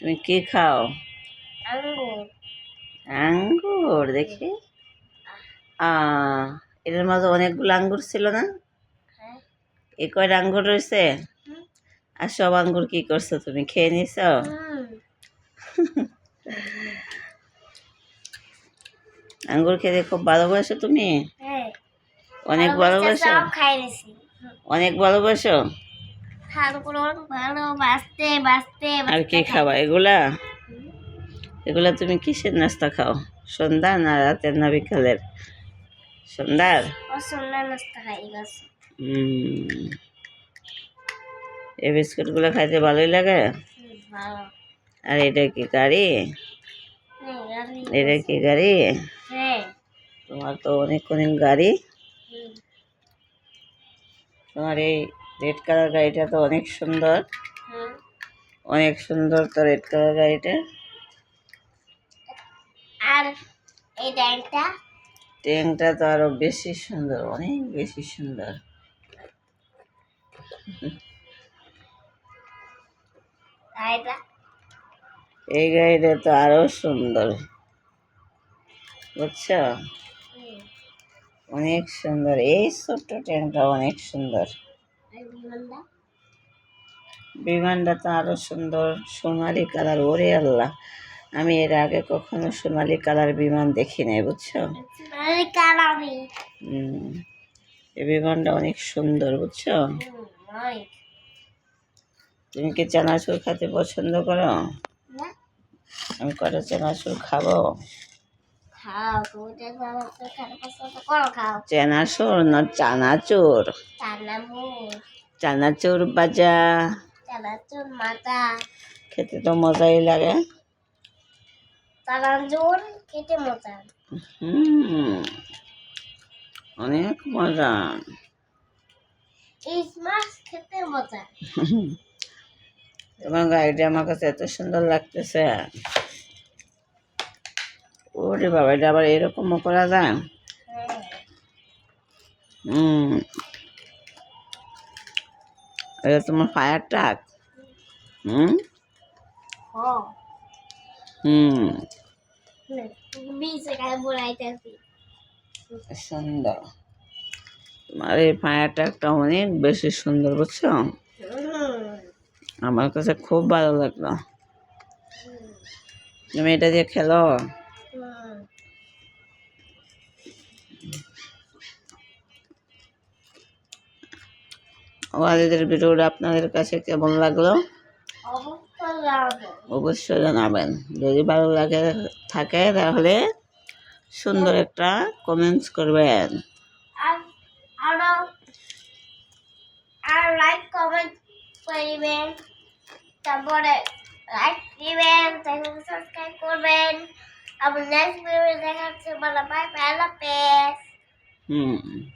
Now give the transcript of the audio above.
তুমি কি খাও? আঙ্গুর আঙ্গুর দেখি। আ এটার মাঝে অনেকগুলো আঙ্গুর ছিল না? এ কয়টা আঙ্গুর রয়েছে? আর সব আঙ্গুর কি করছ তুমি খেয়ে নিছ? আঙ্গুর খেতে খুব ভালোবাসো তুমি? হ্যাঁ। অনেক ভালোবাসো অনেক ভালোবাসো? আর কি খাবা? এগুলা? এগুলা তুমি কিসের নাস্তা খাও? সন্ধ্যা না রাতের না বিকালের? সন্ধ্যার? এই বিস্কুটগুলো খাইতে ভালোই লাগে? আর এটা কি গাড়ি? হ্যাঁ, এটা কি গাড়ি? হ্যাঁ। তোমার তো অনেক অনেক গাড়ি তোমার এই রেড কালার গাড়িটা তো অনেক সুন্দর। অনেক সুন্দর তো রেড কালার গাড়িটা। আর এই ডাইনটা ট্যাংটা তো আরও বেশি সুন্দর অনেক বেশি সুন্দর। এই গাড়িটা তো আরও সুন্দর। বুঝছ? অনেক সুন্দর। এই ছোট্ট ট্যাংটা অনেক সুন্দর। বিমানটা তো আরও সুন্দর সোনালি কালার ওরে আল্লাহ। আমি এর আগে কখনো সোনালি কালার বিমান দেখি নাই বুঝছ এই বিমানটা অনেক সুন্দর বুঝছ? তুমি কি চানাচুর খেতে পছন্দ করো? আমি কটা চানাচুর খাব? খাও তুমি তো তো খারাপ পছন্দ করো খাও। চানাচুর না চানাচুর? চানামুর চানাচুর বাজা চানাচুর মাথা খেতে তো মজাই লাগে। চানাচুর কেটে মোচা হুম অনেক মজা। ইস মাছ খেতে মজা। তোমার গাড়িটা আমার কাছে এত সুন্দর লাগতেছে। ওরে বাবা এটা আবার এরকমও করা যায়? হ্যাঁ হুম। এটা তোমার ফায়ার ট্রাক হুম? হুম। গায়ে বুড়াইতেছি সুন্দর। তোমার এই ফায়ার ট্রাকটা অনেক বেশি সুন্দর বুঝছ? আমার কাছে খুব ভালো লাগল। তুমি এটা দিয়ে খেলো? আমাদের ভিডিওটা আপনাদের কাছে কেমন লাগল? অবশ্যই জানাবেন। যদি ভালো লাগে থাকে তাহলে সুন্দর একটা কমেন্টস করবেন। আর আর লাইক কমেন্ট করবেন। তারপরে লাইক দিবেন সাবস্ক্রাইব করবেন। Our next movie is going to be about my pelopis. Hmm.